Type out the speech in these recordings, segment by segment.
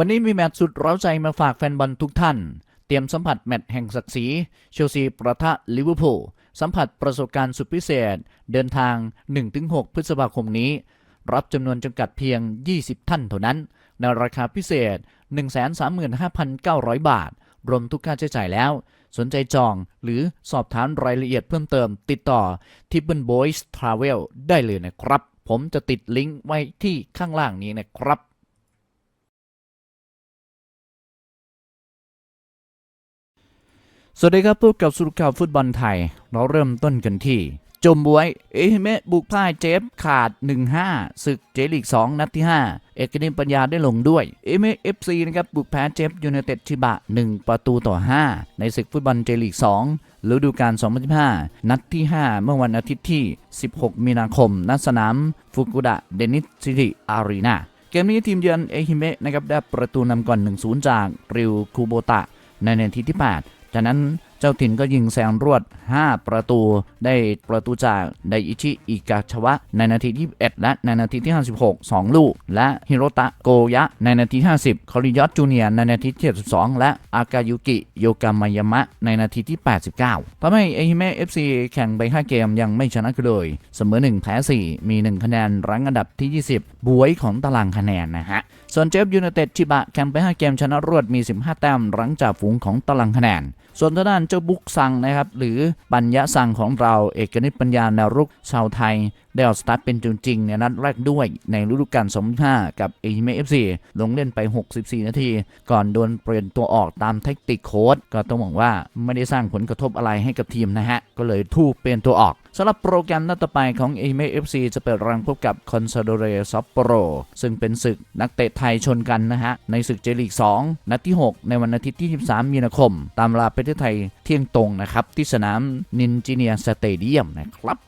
วันนี้มีแมตช์สุดร้าใจมาฝากแฟนบอลทุกท่าน เตรียมสัมผัสแมตช์แห่งศักดิ์ศรีเชลซีประทะลิเวอร์พูลสัมผัสประสบการณ์สุดพิเศษ เดินทาง 1-6 พฤษภาคมนี้ รับจำนวนจำกัดเพียง 20 ท่านเท่านั้น ในราคาพิเศษ 135,900 บาท รวมทุกค่าใช้จ่ายแล้ว สนใจจองหรือสอบถามรายละเอียดเพิ่มเติม ติดต่อ t i p p e n Boys Travel ได้เลยนะครับ ผมจะติดลิงก์ไว้ที่ข้างล่างนี้นะครับ สวัสดีครับพบกับสุรข่าวฟุตบอลไทย เราเริ่มต้นกันที่ จมบวย เอฮิเมะบุกพ่ายเจฟขาด 1-5ศึกเจลีก 2 นัดที่ 5 เอกนิมปัญญาได้ลงด้วย เอฮิเมะเอฟซีนะครับ บุกแพ้เจฟยูไนเต็ดชิบะ 1 ประตูต่อ 5 ในศึกฟุตบอลเจลีก 2 ฤดูกาล 2015 นัดที่ 5 เมื่อวันอาทิตย์ที่ 16 มีนาคม ณ สนาม ฟุกุดะ เดนิสซิตี้อารีนา เกมนี้ทีมเยือนเอฮิเมะนะครับได้ประตูนำก่อน 1-0 จากริวคูโบตะ ในนาทีที่ 8 จากนั้นเจ้าถิ่นก็ยิงแซงรวด 5 ประตู ได้ประตูจากไดอิชิอิกาชวะ ในนาทีที่21และในนาทีที่ 56 2 ลูก และฮิโรตะโกยะ ในนาที 50 คอริยอตจูเนียร์ในนาทีที่72 และอากายุกิโยกามายามะ ในนาทีที่ 89ทำให้เอฮิเมะเอฟซีแข่งไป 5 เกมยังไม่ชนะเลย เสมอ 1 แพ้ 4 มี 1 คะแนนรั้งอันดับที่ 20 บวยของตารางคะแนนนะฮะ ส่วนเจฟยูไนเต็ดชิบะแข่งไป 5 เกมชนะรวดมี 15 แต้มหลังจากฝูงของตารางคะแนน ส่วนทางด้านเจ้าบุกซังนะครับ หรือปัญญาซังของเราเอกนิตปัญญาแนวรุกชาวไทยได้ออกสตาร์ทเป็นจริงๆในนัดแรกด้วยในฤดูกาล25กับเอฮิเมเอฟซีลงเล่นไป 64 นาที ก่อนโดนเปลี่ยนตัวออกตามเทคนิคโค้ดก็ต้องบอกว่าไม่ได้สร้างผลกระทบอะไรให้กับทีมนะฮะ ก็เลยทูกเปลี่ยนตัวออกสำหรับโปรแกรมนัดต่อไปของเอฮิเมเอฟซีจะเปิดรังพบกับคอนซาโดเรซัปโปโรซึ่งเป็นศึกนักเตะไทยชนกันนะฮะในศึกเจลีก 2 นัดที่ 6 ในวันอาทิตย์ที่23มีนาคม ตามเวลาเประเทศไทยเที่ยงตรงนะครับ ที่สนามนินจิเนียสเตเดียมนะครับ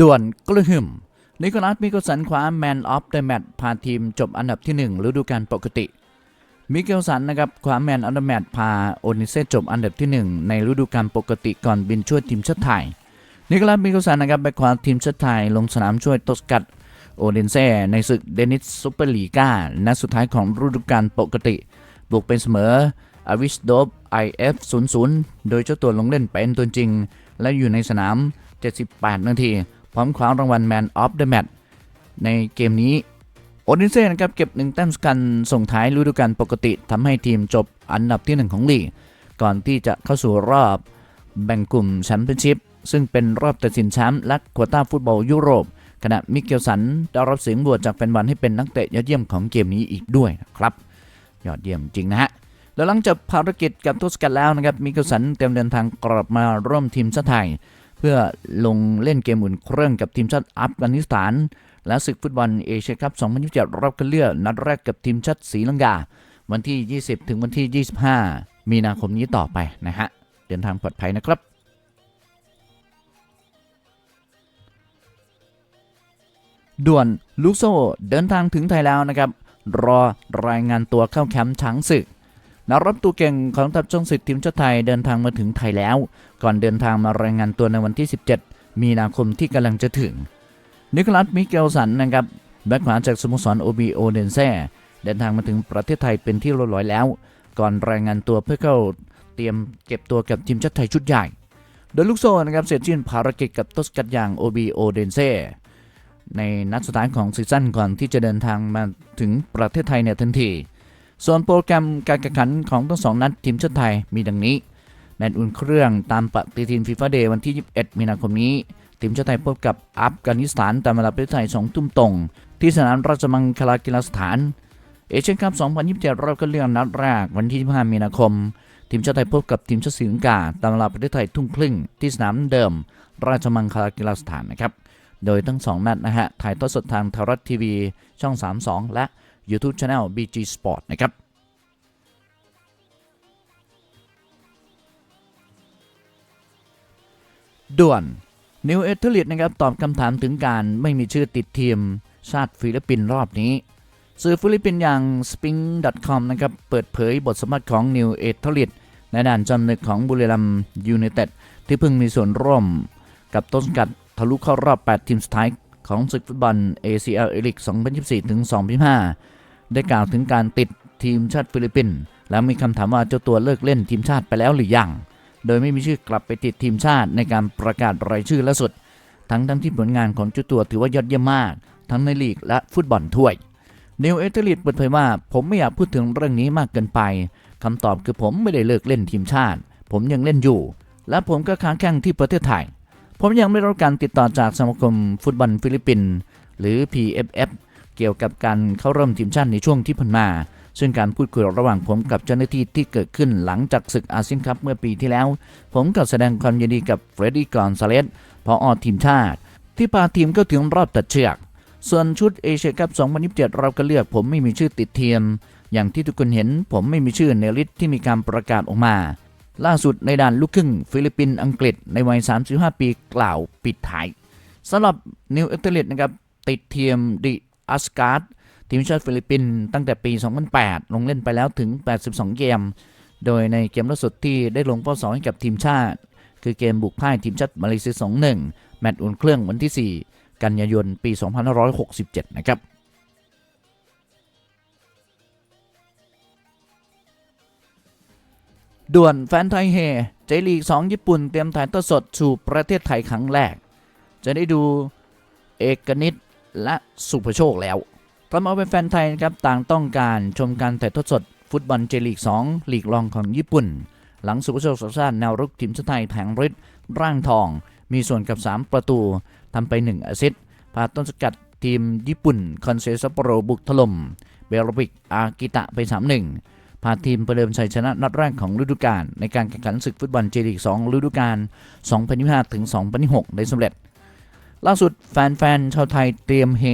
ด่วนกระหึ่มนิโคลัสมิโกสันคว้าแมนออฟเดอะแมตช์พาทีมจบอันดับที่ 1 ฤดูกาลปกติ มิเกลสันนะครับคว้าแมนออฟเดอะแมตช์พาโอนิเซจบอันดับที่ 1 ในฤดูกาลปกติก่อนบินช่วยทีมชาติไทย นิโคลัสมิเกลสันนะครับไปคว้าทีมชาติไทยลงสนามช่วยตสกัด โอเดนเซ่ในศึกเดนิสซูเปอร์ลีกานัดสุดท้ายของฤดูกาลปกติ บุกเป็นเสมออาวิสโดบ IF 00 โดยเจ้าตัวลงเล่นเป็นตัวจริง และอยู่ในสนาม 78 นาที พร้อมคว้ารางวัล Man of the Match ในเกมนี้ โอดินเซ่นะครับเก็บหนึ่งแต้มสกันส่งท้ายฤดูกาลปกติทำให้ทีมจบอันดับที่ 1 ของลีก ก่อนที่จะเข้าสู่รอบแบ่งกลุ่มแชมเปี้ยนชิพซึ่งเป็นรอบตัดสินแชมป์และควอต้าฟุตบอลยุโรป ขณะมิเกลสันได้รับเสียงโหวตจากแฟนบอลให้เป็นนักเตะยอดเยี่ยมของเกมนี้อีกด้วยนะครับ ยอดเยี่ยมจริงนะฮะแล้วหลังจากภารกิจกับทศกัณฐ์แล้วนะครับมิเกลสันเตรียมเดินทางกลับมาร่วมทีมชาติไทย เพื่อลงเล่นเกมอุ่นเครื่องกับทีมชาติอัฟกานิสถาน และศึกฟุตบอลเอเชียคัพ 2027 รอบคัดเลือกนัดแรกกับทีมชาติศรีลังกา วันที่ 20 ถึงวันที่ 25 มีนาคมนี้ต่อไปนะฮะเดินทางปลอดภัยนะครับ ด่วนลูกโซ่เดินทางถึงไทยแล้วนะครับ รอรายงานตัวเข้าแคมป์ช้างศึกนักรบตัวเก่งของทัพช่องศึกทีมชาติไทยเดินทางมาถึงไทยแล้ว ก่อนเดินทางมารายงานตัวในวันที่ 17 มีนาคมที่กำลังจะถึง นิโคลัสมิเกลสันนะครับแบ็คขวาจากสโมสรโอบีโอเดนเซ่เดินทางมาถึงประเทศไทยเป็นที่เรียบร้อยแล้ว ก่อนรายงานตัวเพื่อเข้าเตรียมเก็บตัวกับทีมชาติไทยชุดใหญ่ โดยลูกโซ่นะครับเสร็จสิ้นภารกิจกับต้สกัดอย่างโอบีโอเดนเซ่ ในนัดสุดท้ายของซีซั่นก่อนที่จะเดินทางมาถึงประเทศไทยเนี่ยทันที ส่วนโปรแกรมการแข่งขันของทั้งสองนัดทีมชาติไทยมีดังนี้ แมตช์อุ่นเครื่องตามปฏิทินฟีฟ่าเดย์วันที่ 21 มีนาคมนี้ ทีมชาติไทยพบกับอัฟกานิสถานตามเวลาประเทศไทย 2 ทุ่มตรง ที่สนามราชมังคลากีฬาสถาน เอเชียนคัพ 2027 รอบคัดเลือกนัดแรกวันที่ 25 มีนาคม ทีมชาติไทยพบกับทีมชาติศรีลังกาตามเวลาประเทศไทยทุ่มครึ่งที่สนามเดิม ราชมังคลากีฬาสถานนะครับ โดยทั้ง 2 นัดนะฮะ ถ่ายทอดสดทางไทยรัฐทีวีช่อง 32 และ YouTube Channel BG Sport นะครับด่วนนิวเอเทอร์ลิตนะครับตอบคำถามถึงการไม่มีชื่อติดทีม ชาติฟิลิปปินส์รอบนี้ สื่อฟิลิปปินส์อย่าง spin.com นะครับเปิดเผยบทสัมภาษณ์ของนิวเอเทอร์ลิตในด่านจำนึกของบุรีรัมยูไนเต็ดที่เพิ่งมีส่วนร่วมกับต้นกัด ทะลุเข้ารอบ 8 ทีมสุดท้ายของศึกฟุตบอล ACL e l i g 2024 ถึง 2025 ได้กล่าวถึงการติดทีมชาติฟิลิปปินส์แล้วมีคำถามว่าเจ้าตัวเลิกเล่นทีมชาติไปแล้วหรือยัง โดยไม่มีชื่อกลับไปติดทีมชาติในการประกาศรายชื่อล่าสุด ทั้งทั้งที่ผลงานของเจ้าตัวถือว่ายอดเยี่ยมมาก ทั้งในลีกและฟุตบอลถ้วยนิวเอเทลิดเปิดเผยว่า ผมไม่อยากพูดถึงเรื่องนี้มากเกินไปคำตอบคือผมไม่ได้เลิกเล่นทีมชาติ ผมยังเล่นอยู่ และผมก็ค้างแข่งที่ประเทศไทย ผมยังไม่รับการติดต่อจากสมาคมฟุตบอลฟิลิปปินส์หรือ PFF เกี่ยวกับการเข้าร่วมทีมชาติในช่วงที่ผ่านมา ซึ่งการพูดคุยระหว่างผมกับเจ้าหน้าที่ที่เกิดขึ้นหลังจากศึกอาเซียนคัพเมื่อปีที่แล้ว ผมก็แสดงความยินดีกับเฟรดดี้กอนซาเลสพออทีมชาติ ที่พาทีมก็ถึงรอบตัดเชือก ส่วนชุดเอเชียคัพ 2027 เราก็เลือกผมไม่มีชื่อติดเทียม อย่างที่ทุกคนเห็นผมไม่มีชื่อในลิสต์ที่มีการประกาศออกมา ล่าสุดในด่านลูกครึ่งฟิลิปปินส์อังกฤษในวัย 35 ปีกล่าวปิดท้ายสำหรับนิวเอเลิดนะครับติดเทียมดิอัสการ์ดทีมชาติฟิลิปปินส์ตั้งแต่ปี 2008 ลงเล่นไปแล้วถึง 82 เกม โดยในเกมล่าสุดที่ได้ลงเป้าสองให้กับทีมชาติ คือเกมบุกพ่ายทีมชาติมาเลเซีย 2-1 แมตช์อุ่นเครื่องวันที่ 4 กันยายนปี 2567 นะครับ ด่วนแฟนไทยเฮเจลีก 2 ญี่ปุ่นเตรียมถ่ายทอดสดสู่ประเทศไทยครั้งแรก จะได้ดูเอกนิตและสุภโชคแล้วทำเอาเป็นแฟนไทยนะครับต่างต้องการชมการถ่ายทอดสด ฟุตบอลเจลีก 2 ลีกรองของญี่ปุ่น หลังสุภโชคสชาติแนวรุกทีมชาติไทยแผงฤทธิ์ร่างทอง มีส่วนกับ 3 ประตูทำไป 1 อาซิสต์พาต้นสกัดทีมญี่ปุ่นคอนเซซัปโปโรบุกถล่มเบลบิกอากิตะไป 3-1 พาทีมประเดิมชัยชนะนัดแรกของฤดูกาลในการแข่งขันศึกฟุตบอลเจลีก 2 ฤดูกาล 2025ถึง2026 ได้สำเร็จ ล่าสุดแฟนๆ ชาวไทยเตรียมเฮ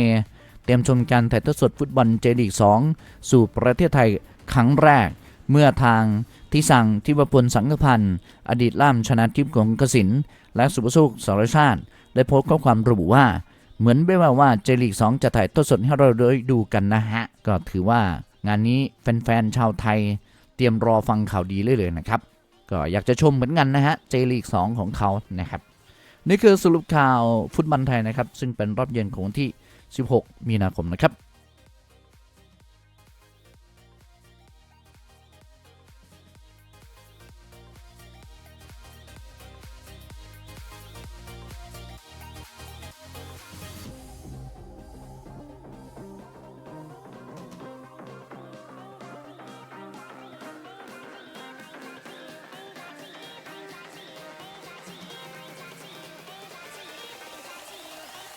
เตรียมชมการถ่ายทอดสดฟุตบอลเจลีก 2 สู่ประเทศไทยครั้งแรก เมื่อทางที่สั่งทิวพลสังกพันธ์ อดีตล่ามชนะทิพย์ของกสินและสุภโชคสารชาติ ได้โพสต์ข้อความระบุว่าเหมือนไม่ว่าว่าเจลีก 2 จะถ่ายทอดสดให้เราได้ดูกันนะฮะ ก็ถือว่า งานนี้แฟนๆชาวไทยเตรียมรอฟังข่าวดีเลยเลยนะครับ ก็อยากจะชมเหมือนกันนะฮะเจลีก 2 ของเขานะครับ นี่คือสรุปข่าวฟุตบอลไทยนะครับ ซึ่งเป็นรอบเย็นของวันที่ 16 มีนาคมนะครับ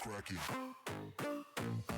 cracking.